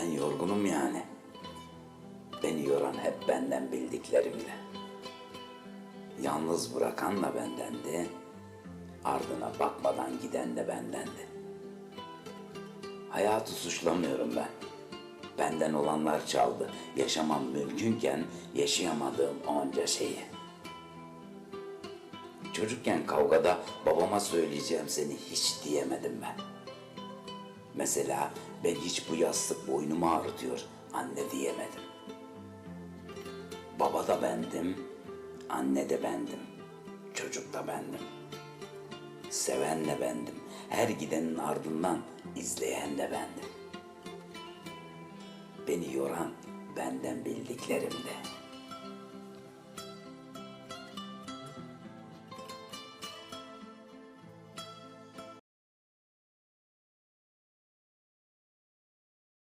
Ben yorgunum yani. Beni yoran hep benden bildiklerimle. Yalnız bırakan da bendendi. Ardına bakmadan giden de bendendi. Hayatı suçlamıyorum ben. Benden olanlar çaldı. Yaşamam mümkünken yaşayamadığım onca şeyi. Çocukken kavgada babama söyleyeceğim seni hiç diyemedim ben. Mesela ben hiç bu yastık boynumu ağrıtıyor anne diyemedim. Baba da bendim, anne de bendim, çocuk da bendim. Seven de bendim, her gidenin ardından izleyen de bendim. Beni yoran benden bildiklerimdi.